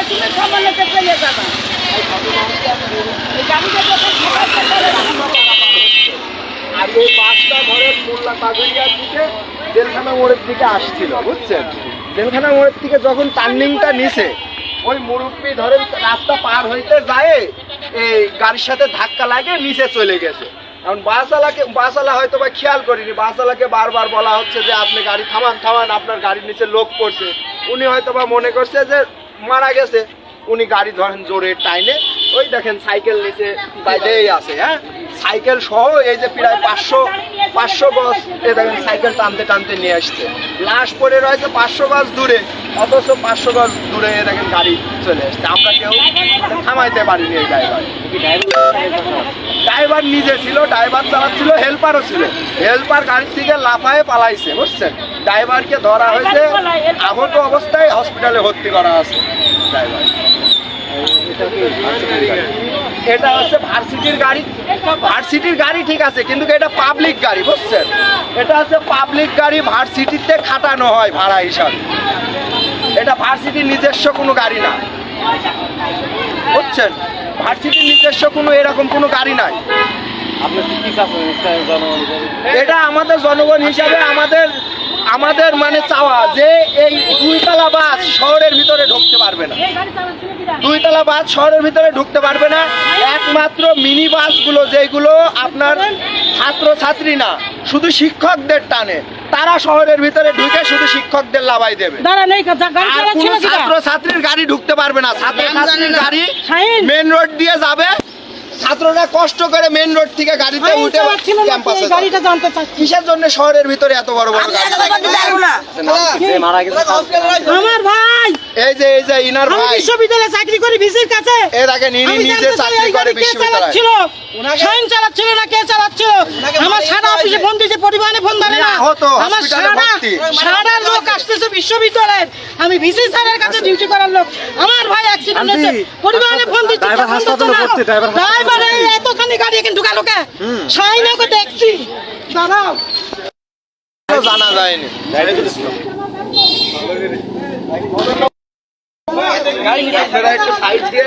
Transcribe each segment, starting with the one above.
গাড়িটা তুমি সামান্যতে ফেলে যাবা। আর এই বাসটা ধরেন মোল্লা কাজরিয়ার দিকে জেলখানা মোড়ের দিকে আসছিল, বুঝছেন? জেলখানা মোড়ের থেকে যখন টার্নিংটা নিছে, ওই মুরব্বী ধরেন রাস্তা পার হইতে যায় এই গাড়ির সাথে ধাক্কা লাগে নিচে চলে গেছে। এখন বাসওয়ালাকে বাসওয়ালা হয়তো বা খেয়াল করিনি, বাসওয়ালাকে বারবার বলা হচ্ছে যে, আপনি গাড়ি থামান থামান, আপনার গাড়ির নিচে লোক পড়ছে। উনি হয়তো বা মনে করছে যে মারা গেছে। উনি গাড়ি ধরেন জোরে টাইনে। ওই দেখেন সাইকেল নিচে বাইরেই আছে হ্যাঁ? সাইকেল সহ এই যে প্রায় পাঁচশো পাঁচশো গজ এ দেখেন সাইকেল টানতে টানতে নিয়ে আসছে। লাশ পড়ে রয়েছে পাঁচশো গজ দূরে, অথচ পাঁচশো গজ দূরে এ দেখেন গাড়ি চলে আসছে। আমরা কেউ থামাইতে পারিনি এই ড্রাইভার। ড্রাইভার নিজে ছিল, ড্রাইভার চালাচ্ছিল, হেল্পারও ছিল। হেল্পার গাড়ির থেকে লাফায়ে পালাইছে, বুঝছেন? ড্রাইভারকে ধরা হয়েছে, আহত অবস্থায় হসপিটালে ভর্তি করা আছে ড্রাইভার। এটা হচ্ছে ভার্সিটির গাড়ি। ভার্সিটির গাড়ি ঠিক আছে কিন্তু এটা পাবলিক গাড়ি বুঝছেন? এটা হচ্ছে পাবলিক গাড়ি ভার্সিটিতে খাটানো হয় ভাড়া হিসাবে। এটা ভার্সিটির নিজস্ব কোনো গাড়ি না। বুঝছেন? ভার্সিটির নিজস্ব কোনো এরকম কোনো গাড়ি নাই। এটা আমাদের জনগণ হিসাবে আমাদের আমাদের মানে চাওয়া যে এই দুইতলা বাস শহরের ভিতরে ঢুকতে পারবে না? দুইতলা বাস শহরের ভিতরে ঢুকতে পারবে না। একমাত্র মিনি বাসগুলো যেগুলো আপনার ছাত্র ছাত্রী না শুধু শিক্ষকদের টানে। তারা শহরের ভিতরে ঢুকে শুধু শিক্ষকদের লাভাই দেবে? ছাত্র ছাত্রীর গাড়ি ঢুকতে পারবে না। ছাত্র ছাত্রীর গাড়ি মেন রোড দিয়ে যাবে। ছাত্ররা কষ্ট করে মেন রোড থেকে গাড়িতে উঠে ক্যাম্পাসে গাড়িটা জানতে চাচ্ছি। কিসের জন্য শহরের ভিতরে এত বড় বড় আমার ভাই! এই যে এই যে ইনার আমি ভাই। বিশ্ববিদ্যালয়ে চাকরি করি ভিসির কাছে। এর আগে নিনি নিজে চাকরি করে বিশ্ববিদ্যালয়ে। চালাচ্ছিল? শাহিন চালাচ্ছিল না কে চালাচ্ছিল? আমার সারা অফিসে ফোন দিয়েছে পরিবহনে ফোন ধরে না। আমার সারা ভর্তি। সারা লোক আসতেছে বিশ্ববিদ্যালয়ের আমি ভিসি স্যারের কাছে ডিউটি করার লোক। আমার ভাই অ্যাক্সিডেন্ট হয়েছে পরিবহনে ফোন দিচ্ছে ড্রাইভার এতখানি গাড়ি এখানে ঢুকালো কে? ওকে দেখছি। দাঁড়াও। জানা যায়নি। আপনারা একটু সাইড দিয়ে।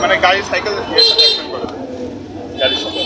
মানে গাড়ি সাইকেল অ্যাক্সিডেন্ট করে গাড়ির সাথে